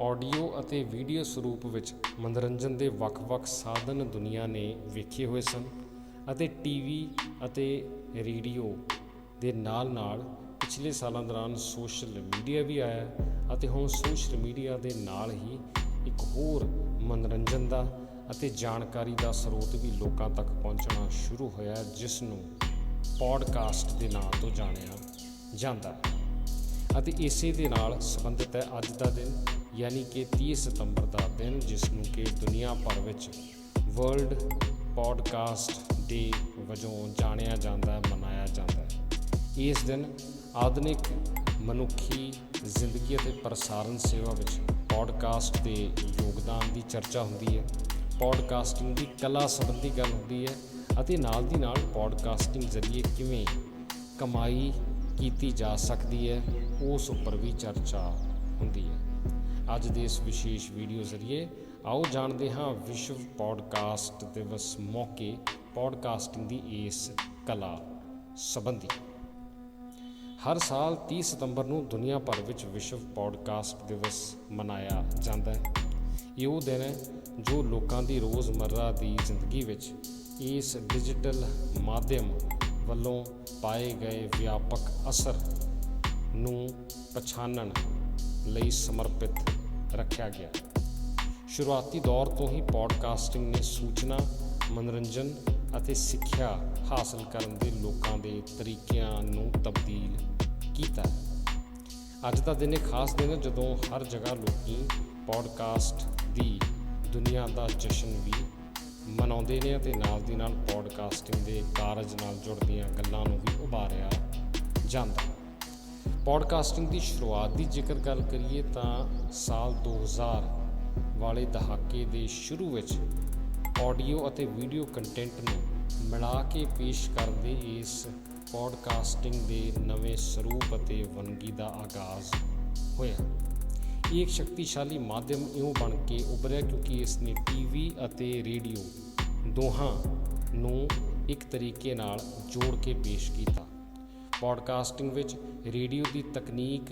Audio ਅਤੇ video ਸਰੂਪ ਵਿੱਚ ਮਨੋਰੰਜਨ ਦੇ ਵੱਖ-ਵੱਖ ਸਾਧਨ ਦੁਨੀਆ ਨੇ ਵੇਖੇ ਹੋਏ ਸਨ ਅਤੇ ਟੀਵੀ ਅਤੇ ਰੇਡੀਓ ਦੇ ਨਾਲ-ਨਾਲ ਪਿਛਲੇ ਸਾਲਾਂ ਦੌਰਾਨ ਸੋਸ਼ਲ ਮੀਡੀਆ ਵੀ ਆਇਆ ਅਤੇ ਹੁਣ ਸੋਸ਼ਲ ਮੀਡੀਆ ਦੇ ਨਾਲ ਹੀ ਇੱਕ ਹੋਰ ਮਨੋਰੰਜਨ ਦਾ ਅਤੇ ਜਾਣਕਾਰੀ ਦਾ ਸਰੋਤ ਵੀ ਲੋਕਾਂ ਤੱਕ ਪਹੁੰਚਣਾ ਸ਼ੁਰੂ ਹੋਇਆ, ਜਿਸ ਨੂੰ ਪੋਡਕਾਸਟ ਦੇ ਨਾਂ ਤੋਂ ਜਾਣਿਆ ਜਾਂਦਾ ਹੈ। ਅਤੇ ਇਸੇ ਦੇ ਨਾਲ ਸੰਬੰਧਿਤ ਹੈ ਅੱਜ ਦਾ ਦਿਨ। ਯਾਨੀ ਕਿ 30 ਸਤੰਬਰ ਦਾ ਦਿਨ, ਜਿਸ ਨੂੰ ਕਿ ਦੁਨੀਆ ਭਰ ਵਿੱਚ ਵਰਲਡ ਪੋਡਕਾਸਟ ਡੇ ਵਜੋਂ ਜਾਣਿਆ ਜਾਂਦਾ ਹੈ ਮਨਾਇਆ ਜਾਂਦਾ ਹੈ। ਇਸ ਦਿਨ ਆਧੁਨਿਕ ਮਨੁੱਖੀ ਜ਼ਿੰਦਗੀ ਅਤੇ ਪ੍ਰਸਾਰਣ ਸੇਵਾ ਵਿੱਚ ਪੋਡਕਾਸਟ ਦੇ ਯੋਗਦਾਨ ਦੀ ਚਰਚਾ ਹੁੰਦੀ ਹੈ। ਪੋਡਕਾਸਟਿੰਗ ਦੀ ਕਲਾ ਸੰਬੰਧੀ ਗੱਲ ਹੁੰਦੀ ਹੈ ਅਤੇ ਨਾਲ ਦੀ ਨਾਲ ਪੋਡਕਾਸਟਿੰਗ ਜ਼ਰੀਏ ਕਿਵੇਂ ਕਮਾਈ ਕੀਤੀ ਜਾ ਸਕਦੀ ਹੈ, ਉਸ ਉੱਪਰ ਵੀ ਚਰਚਾ ਹੁੰਦੀ ਹੈ। ਅੱਜ ਦੇ ਇਸ ਵਿਸ਼ੇਸ਼ ਵੀਡੀਓ ਜ਼ਰੀਏ ਆਓ ਜਾਣਦੇ ਹਾਂ ਵਿਸ਼ਵ ਪੋਡਕਾਸਟ ਦਿਵਸ ਮੌਕੇ ਪੋਡਕਾਸਟਿੰਗ ਦੀ ਇਸ ਕਲਾ ਸੰਬੰਧੀ। ਹਰ ਸਾਲ 30 ਸਤੰਬਰ ਨੂੰ ਦੁਨੀਆ ਭਰ ਵਿੱਚ ਵਿਸ਼ਵ ਪੋਡਕਾਸਟ ਦਿਵਸ ਮਨਾਇਆ ਜਾਂਦਾ ਹੈ। ਇਹ ਉਹ ਦਿਨ ਹੈ ਜੋ ਲੋਕਾਂ ਦੀ ਰੋਜ਼ਮਰਰਾ ਦੀ ਜ਼ਿੰਦਗੀ ਵਿੱਚ ਇਸ ਡਿਜੀਟਲ ਮਾਧਿਅਮ ਵੱਲੋਂ ਪਾਏ ਗਏ ਵਿਆਪਕ ਅਸਰ ਨੂੰ ਪਛਾਣਨ ਲਈ ਸਮਰਪਿਤ ਰੱਖਿਆ ਗਿਆ। ਸ਼ੁਰੂਆਤੀ ਦੌਰ ਤੋਂ ਹੀ ਪੋਡਕਾਸਟਿੰਗ ਨੇ ਸੂਚਨਾ, ਮਨੋਰੰਜਨ ਅਤੇ ਸਿੱਖਿਆ ਹਾਸਲ ਕਰਨ ਦੇ ਲੋਕਾਂ ਦੇ ਤਰੀਕਿਆਂ ਨੂੰ ਤਬਦੀਲ ਕੀਤਾ। ਅੱਜ ਦਾ ਦਿਨ ਇੱਕ ਖਾਸ ਦਿਨ ਹੈ ਜਦੋਂ ਹਰ ਜਗ੍ਹਾ ਲੋਕੀ ਪੋਡਕਾਸਟ ਦੀ ਦੁਨੀਆ ਦਾ ਜਸ਼ਨ ਵੀ ਮਨਾਉਂਦੇ ਨੇ ਅਤੇ ਨਾਲ ਦੀ ਨਾਲ ਪੋਡਕਾਸਟਿੰਗ ਦੇ ਕਾਰਜ ਨਾਲ ਜੁੜਦੀਆਂ ਗੱਲਾਂ ਨੂੰ ਵੀ ਉਭਾਰਿਆ ਜਾਂਦਾ ਪੋਡਕਾਸਟਿੰਗ ਦੀ ਸ਼ੁਰੂਆਤ ਦੀ ਜੇਕਰ ਗੱਲ ਕਰੀਏ ਤਾਂ ਸਾਲ 2000 ਵਾਲੇ ਦਹਾਕੇ ਦੇ ਸ਼ੁਰੂ ਵਿੱਚ ਆਡੀਓ ਅਤੇ ਵੀਡੀਓ ਕੰਟੈਂਟ ਨੂੰ ਮਿਲਾ ਕੇ ਪੇਸ਼ ਕਰਦੇ ਇਸ ਪੋਡਕਾਸਟਿੰਗ ਦੇ ਨਵੇਂ ਸਰੂਪ ਅਤੇ ਵੰਨਗੀ ਦਾ ਆਗਾਜ਼ ਹੋਇਆ। ਇਹ ਇੱਕ ਸ਼ਕਤੀਸ਼ਾਲੀ ਮਾਧਿਅਮ ਇਉਂ ਬਣ ਕੇ ਉੱਭਰਿਆ ਕਿਉਂਕਿ ਇਸ ਨੇ ਟੀਵੀ ਅਤੇ ਰੇਡੀਓ ਦੋਹਾਂ ਨੂੰ ਇੱਕ ਤਰੀਕੇ ਨਾਲ ਜੋੜ ਕੇ ਪੇਸ਼ ਕੀਤਾ। ਪੋਡਕਾਸਟਿੰਗ ਵਿੱਚ ਰੇਡੀਓ ਦੀ ਤਕਨੀਕ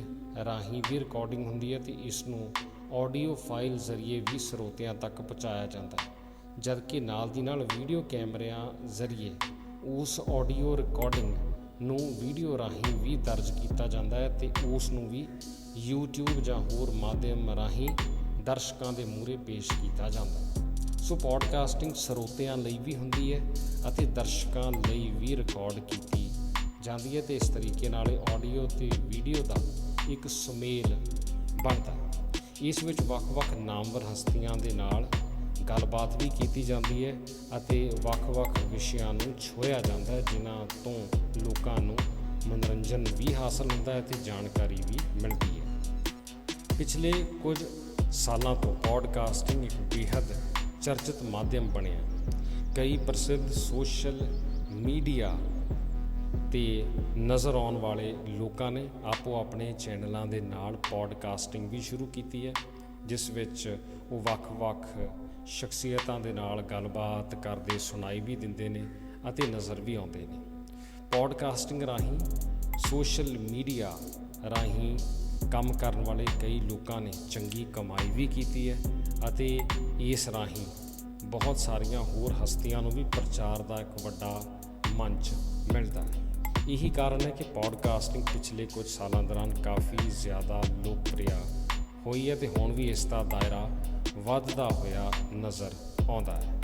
ਰਾਹੀਂ ਵੀ ਰਿਕਾਰਡਿੰਗ ਹੁੰਦੀ ਹੈ ਤੇ ਇਸ ਨੂੰ ਆਡੀਓ ਫਾਈਲ ਜ਼ਰੀਏ ਵੀ ਸਰੋਤਿਆਂ ਤੱਕ ਪਹੁੰਚਾਇਆ ਜਾਂਦਾ ਹੈ। ਜਦਕਿ ਨਾਲ ਦੀ ਨਾਲ ਵੀਡੀਓ ਕੈਮਰਿਆਂ ਜ਼ਰੀਏ ਉਸ ਆਡੀਓ ਰਿਕਾਰਡਿੰਗ ਨੂੰ ਵੀਡੀਓ ਰਾਹੀਂ ਵੀ ਦਰਜ ਕੀਤਾ ਜਾਂਦਾ ਹੈ ਤੇ ਉਸ ਨੂੰ ਵੀ YouTube ਜਾਂ ਹੋਰ ਮਾਧਿਅਮ ਰਾਹੀਂ ਦਰਸ਼ਕਾਂ ਦੇ ਮੂਹਰੇ ਪੇਸ਼ ਕੀਤਾ ਜਾਂਦਾ ਹੈ। ਸੋ ਪੋਡਕਾਸਟਿੰਗ ਸਰੋਤਿਆਂ ਲਈ ਵੀ ਹੁੰਦੀ ਹੈ ਅਤੇ ਦਰਸ਼ਕਾਂ ਲਈ ਵੀ ਰਿਕਾਰਡ ਕੀਤੀ ਜਾਂਦੀ ਹੈ ਤੇ ਇਸ ਤਰੀਕੇ ਨਾਲ ਇਹ ਆਡੀਓ ਤੇ ਵੀਡੀਓ ਦਾ ਇੱਕ ਸੁਮੇਲ ਬਣਦਾ। ਇਸ ਵਿੱਚ ਵੱਖ-ਵੱਖ ਨਾਮਵਰ ਹਸਤੀਆਂ ਦੇ ਨਾਲ ਗੱਲਬਾਤ ਵੀ ਕੀਤੀ ਜਾਂਦੀ ਹੈ ਅਤੇ ਵੱਖ-ਵੱਖ ਵਿਸ਼ਿਆਂ ਨੂੰ ਛੋਇਆ ਜਾਂਦਾ ਹੈ, ਜਿਨ੍ਹਾਂ ਤੋਂ ਲੋਕਾਂ ਨੂੰ ਮਨੋਰੰਜਨ ਵੀ ਹਾਸਲ ਹੁੰਦਾ ਹੈ ਤੇ ਜਾਣਕਾਰੀ ਵੀ ਮਿਲਦੀ ਹੈ। ਪਿਛਲੇ ਕੁਝ ਸਾਲਾਂ ਤੋਂ ਪੋਡਕਾਸਟਿੰਗ ਇੱਕ ਬੇहद ਚਰਚਿਤ ਮਾਧਿਅਮ ਬਣਿਆ। ਕਈ ਪ੍ਰਸਿੱਧ ਸੋਸ਼ਲ ਮੀਡੀਆ ਤੇ ਨਜ਼ਰ ਆਉਣ ਵਾਲੇ ਲੋਕਾਂ ਨੇ ਆਪੋ ਆਪਣੇ ਚੈਨਲਾਂ ਦੇ ਨਾਲ ਪੋਡਕਾਸਟਿੰਗ ਵੀ ਸ਼ੁਰੂ ਕੀਤੀ ਹੈ, ਜਿਸ ਵਿੱਚ ਉਹ ਵੱਖ-ਵੱਖ ਸ਼ਖਸੀਅਤਾਂ ਦੇ ਨਾਲ ਗੱਲਬਾਤ ਕਰਦੇ ਸੁਣਾਈ ਵੀ ਦਿੰਦੇ ਨੇ ਅਤੇ ਨਜ਼ਰ ਵੀ ਆਉਂਦੇ ਨੇ। ਪੋਡਕਾਸਟਿੰਗ ਰਾਹੀਂ ਸੋਸ਼ਲ ਮੀਡੀਆ ਰਾਹੀਂ ਕੰਮ ਕਰਨ ਵਾਲੇ ਕਈ ਲੋਕਾਂ ਨੇ ਚੰਗੀ ਕਮਾਈ ਵੀ ਕੀਤੀ ਹੈ ਅਤੇ ਇਸ ਰਾਹੀਂ ਬਹੁਤ ਸਾਰੀਆਂ ਹੋਰ ਹਸਤੀਆਂ ਨੂੰ ਵੀ ਪ੍ਰਚਾਰ ਦਾ ਇੱਕ ਵੱਡਾ ਮੰਚ ਮਿਲਦਾ ਹੈ। ਇਹੀ ਕਾਰਨ ਹੈ ਕਿ ਪੋਡਕਾਸਟਿੰਗ ਪਿਛਲੇ ਕੁਝ ਸਾਲਾਂ ਦੌਰਾਨ ਕਾਫੀ ਜ਼ਿਆਦਾ ਲੋਕਪ੍ਰਿਆ ਹੋਈ ਹੈ ਤੇ ਹੁਣ ਵੀ ਇਸ ਦਾ ਦਾਇਰਾ ਵੱਧਦਾ ਹੋਇਆ ਨਜ਼ਰ ਆਉਂਦਾ ਹੈ।